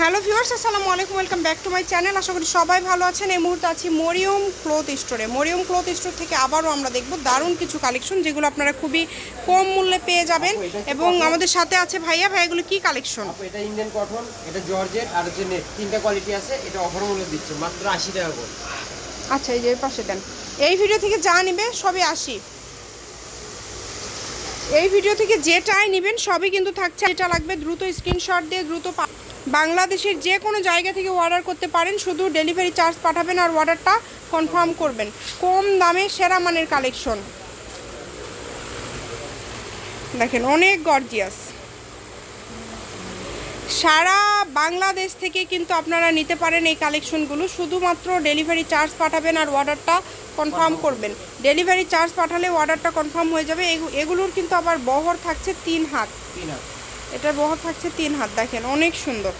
Hello viewers আসসালামু আলাইকুম welcome back to my channel. আশা করি সবাই ভালো আছেন। এই মুহূর্তে আছি মরিয়ম ক্লথ স্টোরে। মরিয়ম ক্লথ স্টোর থেকে আবারও আমরা দেখব দারুণ কিছু কালেকশন যেগুলো আপনারা খুবই কম মূল্যে পেয়ে যাবেন। এবং আমাদের সাথে আছে ভাইয়া। ভাইয়াগুলো কি কালেকশন এটা ইন্ডিয়ান কটন এটা জর্জেট আর হচ্ছে নেট তিনটা কোয়ালিটি আছে এটা অফার মূল্য দিচ্ছে মাত্র আশি টাকা করে। আচ্ছা এই যে পাশে দেন। এই ভিডিও থেকে যা নিবে সবই আসি এই ভিডিও থেকে যেটাই নেবেন সবই কিন্তু থাকছে। যেটা লাগবে দ্রুত স্ক্রিনশট দিয়ে দ্রুত বাংলাদেশের যে কোনো জায়গা থেকে অর্ডার করতে পারেন। শুধু ডেলিভারি চার্জ পাঠাবেন আর অর্ডারটা কনফার্ম করবেন। কম দামে সেরা মানের কালেকশন দেখেন, অনেক গর্জিয়াস সারা বাংলাদেশ থেকে কিন্তু আপনারা নিতে পারেন এই কালেকশনগুলো। শুধুমাত্র ডেলিভারি চার্জ পাঠাবেন আর অর্ডারটা কনফার্ম করবেন। ডেলিভারি চার্জ পাঠালে অর্ডারটা কনফার্ম হয়ে যাবে। এগু- এগুলোর কিন্তু আবার বহর থাকছে তিন হাত। এটার বহর থাকছে তিন হাত দেখেন অনেক সুন্দর।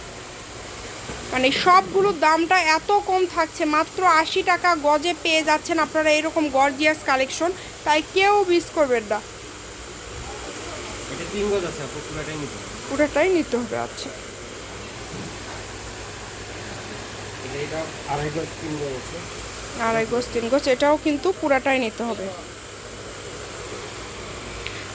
মানে সবগুলোর দামটা এত কম থাকছে মাত্র আশি টাকা গজে পেয়ে যাচ্ছেন আপনারা এরকম গর্জিয়াস কালেকশন। তাই কেউ মিস করবেন না। তিন গজ আছে আপু পুরোটাই নিতে হবে। পুরোটাই নিতে হবে আচ্ছা। এটা আড়াই গজ তিন গজ আছে। আড়াই গোছ তিন গোছ এটাও কিন্তু পুরাটাই নিতে হবে।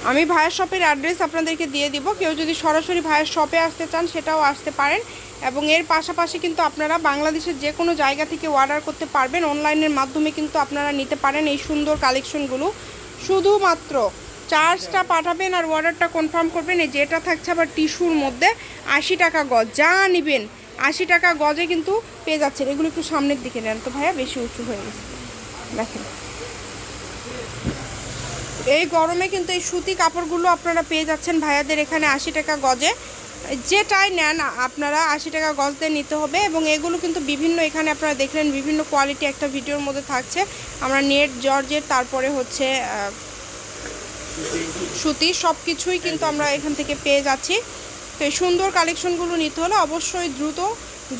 আমি ভাইয়ের শপের অ্যাড্রেস আপনাদেরকে দিয়ে দিব। কেউ যদি সরাসরি ভাইয়ের শপে আসতে চান সেটাও আসতে পারেন। এবং এর পাশাপাশি কিন্তু আপনারা বাংলাদেশের যে কোনো জায়গা থেকে অর্ডার করতে পারবেন। অনলাইনের মাধ্যমে কিন্তু আপনারা নিতে পারেন এই সুন্দর কালেকশনগুলো। শুধুমাত্র চার্জটা পাঠাবেন আর অর্ডারটা কনফার্ম করবেন। এই যেটা থাকছে আবার টিস্যুর মধ্যে আশি টাকা গজ। যা নেবেন, আশি টাকা গজে কিন্তু পেয়ে যাচ্ছেন। এগুলো একটু সামনের দিকে নেন। তো ভাইয়া, বেশি উঁচু হয়ে গেছে। দেখেন। এই গরমে কিন্তু এই সুতি কাপড়গুলো আপনারা পেয়ে যাচ্ছেন ভাইয়াদের এখানে আশি টাকা গজে। যেটাই নেন, আপনারা আশি টাকা গজ দিয়ে নিতে হবে এবং এগুলো কিন্তু বিভিন্ন এখানে আপনারা দেখলেন বিভিন্ন কোয়ালিটি একটা ভিডিওর মধ্যে থাকছে। আমরা নেট জর্জের তারপরে হচ্ছে সুতি সব কিছুই কিন্তু আমরা এখান থেকে পেয়ে যাচ্ছি। তো এই সুন্দর কালেকশনগুলো নিতে হলে অবশ্যই দ্রুত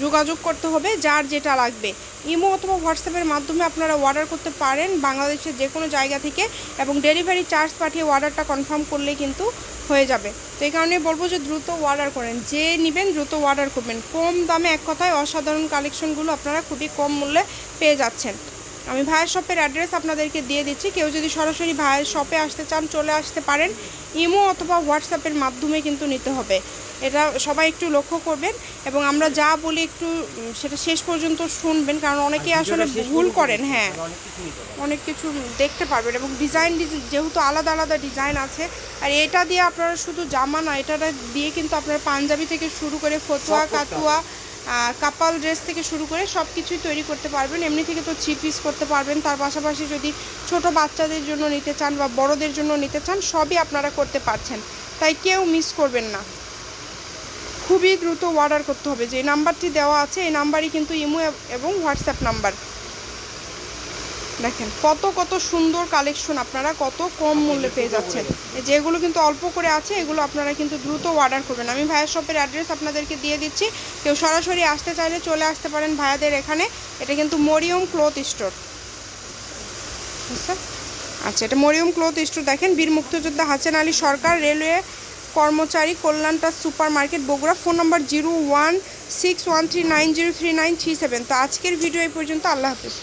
যোগাযোগ করতে হবে, যার যেটা লাগবে। ইমো অথবা হোয়াটসঅ্যাপের মাধ্যমে আপনারা অর্ডার করতে পারেন বাংলাদেশের যে কোনো জায়গা থেকে এবং ডেলিভারি চার্জ পাঠিয়ে অর্ডারটা কনফার্ম করলেই কিন্তু হয়ে যাবে। তো এই কারণে বলব যে দ্রুত অর্ডার করেন, যে নেবেন দ্রুত অর্ডার করবেন। কম দামে এক কথায় অসাধারণ কালেকশনগুলো আপনারা খুবই কম মূল্যে পেয়ে যাচ্ছেন। আমি ভাইয়ের শপের অ্যাড্রেস আপনাদেরকে দিয়ে দিচ্ছি। কেউ যদি সরাসরি ভাইয়ের শপে আসতে চান চলে আসতে পারেন। ইমো অথবা হোয়াটসঅ্যাপের মাধ্যমে কিন্তু নিতে হবে। এটা সবাই একটু লক্ষ্য করবেন এবং আমরা যা বলি একটু সেটা শেষ পর্যন্ত শুনবেন। কারণ অনেকে আসলে ভুল করেন হ্যাঁ। অনেক কিছু দেখতে পারবেন এবং ডিজাইন যেহেতু আলাদা আলাদা ডিজাইন আছে আর এটা দিয়ে আপনারা শুধু জামা না এটা দিয়ে কিন্তু আপনারা পাঞ্জাবি থেকে শুরু করে ফতুয়া। কাতুয়া কাপাল ড্রেস থেকে শুরু করে সব কিছুই তৈরি করতে পারবেন। এমনি থেকে তো থ্রি পিস করতে পারবেন। তার পাশাপাশি যদি ছোট বাচ্চাদের জন্য নিতে চান বা বড়দের জন্য নিতে চান, সবই আপনারা করতে পারছেন। তাই কেউ মিস করবেন না। খুবই দ্রুত অর্ডার করতে হবে। যে নাম্বারটি দেওয়া আছে, এই নাম্বারই কিন্তু ইমো এবং হোয়াটসঅ্যাপ নাম্বার দেখেন, কত কত সুন্দর কালেকশন আপনারা, কত কম মূল্যে পেয়ে যাচ্ছেন। যেগুলো কিন্তু অল্প করে আছে, এগুলো আপনারা কিন্তু দ্রুত অর্ডার করবেন। আমি ভাইয়ের শপের অ্যাড্রেস আপনাদেরকে দিয়ে দিচ্ছি। কেউ সরাসরি আসতে চাইলে চলে আসতে পারেন ভাইয়াদের এখানে। এটা কিন্তু মরিয়ম ক্লথ স্টোর আচ্ছা এটা মরিয়ম ক্লথ স্টোর দেখেন, বীর মুক্তিযোদ্ধা হাসেন আলী সরকার, রেলওয়ে কর্মচারী, কল্যাণটা super market Bogura. Phone number zero one six one three nine zero three nine three seven. তো আজকের ভিডিও এই পর্যন্ত, আল্লাহ হাফিজ।